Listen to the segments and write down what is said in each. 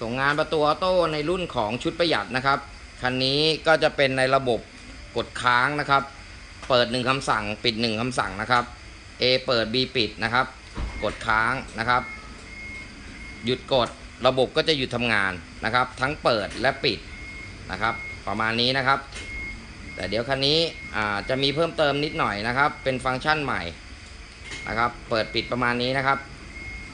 ส่งงานประตูออโต้ในรุ่นของชุดประหยัดนะครับ คันนี้ก็จะเป็นในระบบกดค้างนะครับ เปิดหนึ่งคำสั่งปิดหนึ่งคำสั่งนะครับ A เปิด B ปิดนะครับ กดค้างนะครับ หยุดกดระบบก็จะหยุดทำงานนะครับ ทั้งเปิดและปิดนะครับ ประมาณนี้นะครับ แต่เดี๋ยวคันนี้จะมีเพิ่มเติมนิดหน่อยนะครับ เป็นฟังก์ชันใหม่นะครับ เปิดปิดประมาณนี้นะครับ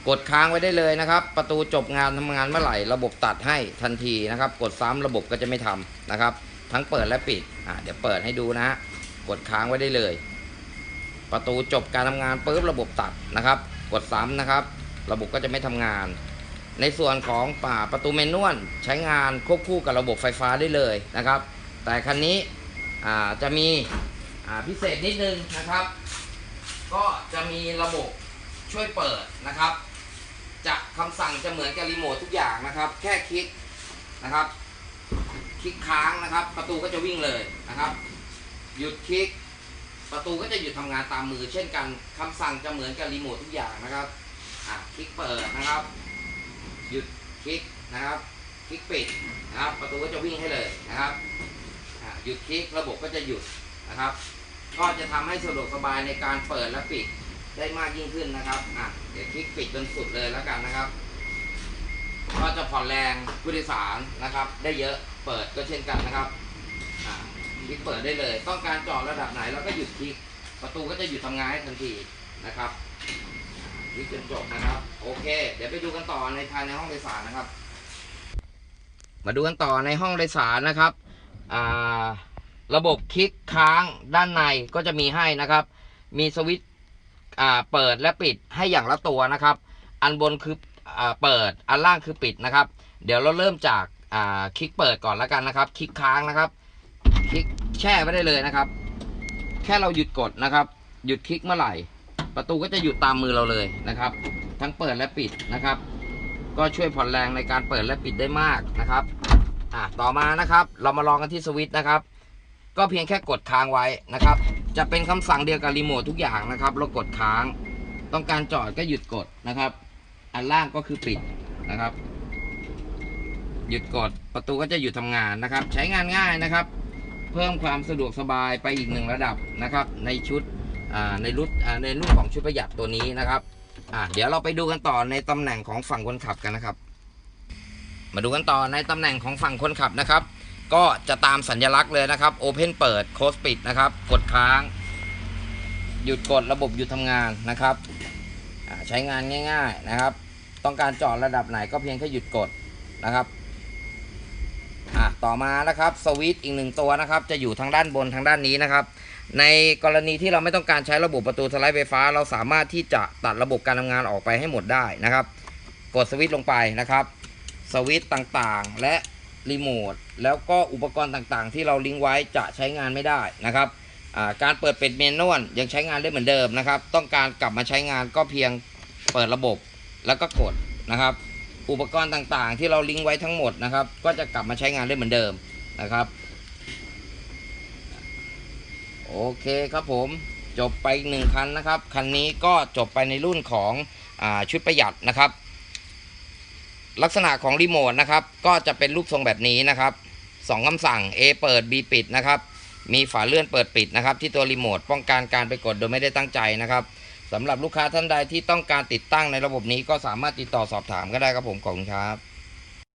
กดค้างไว้ได้เลยนะครับ ประตูจบงานทำงานเมื่อไหร่ระบบตัดให้ทันทีนะครับ กดซ้ำระบบก็จะไม่ทำนะครับ ทั้งเปิดและปิดอ่าเดี๋ยวเปิดให้ดูนะฮะกดค้างไว้ได้เลย ประตูจบการทำงานปุ๊บระบบตัดนะครับ กดซ้ำนะครับ ระบบก็จะไม่ทำงาน ในส่วนของป่าประตูเมนนวลใช้งานควบคู่กับระบบไฟฟ้าได้เลยนะครับ แต่คันนี้อ่าจะมีอ่าพิเศษนิดนึงนะครับ ก็จะมีระบบช่วยเปิดนะครับ จะคำสั่งจะเหมือนกับรีโมททุกอย่างนะครับ แค่คลิกนะครับ คลิกค้างนะครับ ประตูก็จะวิ่งเลยนะครับ หยุดคลิก ประตูก็จะหยุดทำงานตามมือ เช่นกันคำสั่งจะเหมือนกับรีโมททุกอย่างนะครับอะคลิกเปิดนะครับ หยุดคลิกนะครับ คลิกปิดนะครับ ประตูก็จะวิ่งให้เลยนะครับหยุดคลิกระบบก็จะหยุดนะครับ ก็จะทำให้สะดวกสบายในการเปิดและปิด ได้มากยิ่งขึ้นนะครับอะเดี๋ยวคลิกปิดจนสุดเลยแล้วกันนะครับ ก็จะผ่อนแรงผู้โดยสารนะครับ ได้เยอะเปิดก็เช่นกันนะครับอะคลิกเปิดได้เลย ต้องการจอดระดับไหนเราก็หยุดคลิก ประตูก็จะหยุดทำงานให้ทันทีนะครับคลิกจนจบนะครับ โอเค เดี๋ยวไปดูกันต่อในภายในห้องโดยสารนะครับ มาดูกันต่อในห้องโดยสารนะครับอ่าระบบคลิกค้างด้านในก็จะมีให้นะครับ มีสวิตช์ อ่าเปิดและปิดให้อย่างละตัวนะครับ อันบนคืออาเปิดอันล่างคือปิดนะครับ เดี๋ยวเราเริ่มจากอ่าคลิกเปิดก่อนแล้วกันนะครับ คลิกค้างนะครับ คลิกแช่ไว้ได้เลยนะครับ แค่เราหยุดกดนะครับ หยุดคลิกเมื่อไหร่ ประตูก็จะหยุดตามมือเราเลยนะครับ ทั้งเปิดและปิดนะครับ ก็ช่วยผ่อนแรงในการเปิดและปิดได้มากนะครับอะต่อมานะครับ เรามาลองกันที่สวิตช์นะครับ ก็เพียงแค่กดค้างไว้นะครับ จะเป็นคำสั่งเดียวกับรีโมททุกอย่างนะครับ เรากดค้าง ต้องการจอดก็หยุดกดนะครับ อันล่างก็คือปิดนะครับ หยุดกดประตูก็จะหยุดทำงานนะครับ ใช้งานง่ายนะครับ เพิ่มความสะดวกสบายไปอีกหนึ่งระดับนะครับ ในชุดในรุ่นในรุ่นของชุดประหยัดตัวนี้นะครับเดี๋ยวเราไปดูกันต่อในตำแหน่งของฝั่งคนขับกันนะครับ มาดูกันต่อในตำแหน่งของฝั่งคนขับนะครับ ก็จะตามสัญลักษณ์เลยนะครับ Open เปิด Close ปิดนะครับ กดค้าง หยุดกดระบบหยุดทำงานนะครับ ใช้งานง่ายๆนะครับ ต้องการจอดระดับไหนก็เพียงแค่หยุดกดนะครับต่อมานะครับสวิตช์อีกหนึ่งตัวนะครับ จะอยู่ทางด้านบนทางด้านนี้นะครับ ในกรณีที่เราไม่ต้องการใช้ระบบประตูสไลด์ไฟฟ้า เราสามารถที่จะตัดระบบการทำงานออกไปให้หมดได้นะครับ กดสวิตช์ลงไปนะครับ สวิตช์ต่างๆ และ รีโมทแล้วก็อุปกรณ์ต่างๆ ที่เราลิงก์ไว้จะใช้งานไม่ได้นะครับการเปิดเป็นเมนวลยังใช้งานได้เหมือนเดิมนะครับ ต้องการกลับมาใช้งานก็เพียงเปิดระบบแล้วก็กดนะครับ อุปกรณ์ต่างๆ ที่เราลิงก์ไว้ทั้งหมดนะครับ ก็จะกลับมาใช้งานได้เหมือนเดิมนะครับโอเคครับผมจบไปหนึ่งคันนะครับ คันนี้ก็จบไปในรุ่นของอชุดประหยัดนะครับ ลักษณะของรีโมทนะครับ ก็จะเป็นรูปทรงแบบนี้นะครับสองคำสั่ง A เปิด B ปิดนะครับ มีฝาเลื่อนเปิดปิดนะครับ ที่ตัวรีโมทป้องกันการไปกดโดยไม่ได้ตั้งใจนะครับสำหรับลูกค้าท่านใดที่ต้องการติดตั้งในระบบนี้ก็สามารถติดต่อสอบถามก็ได้ครับผมขอบคุณครับ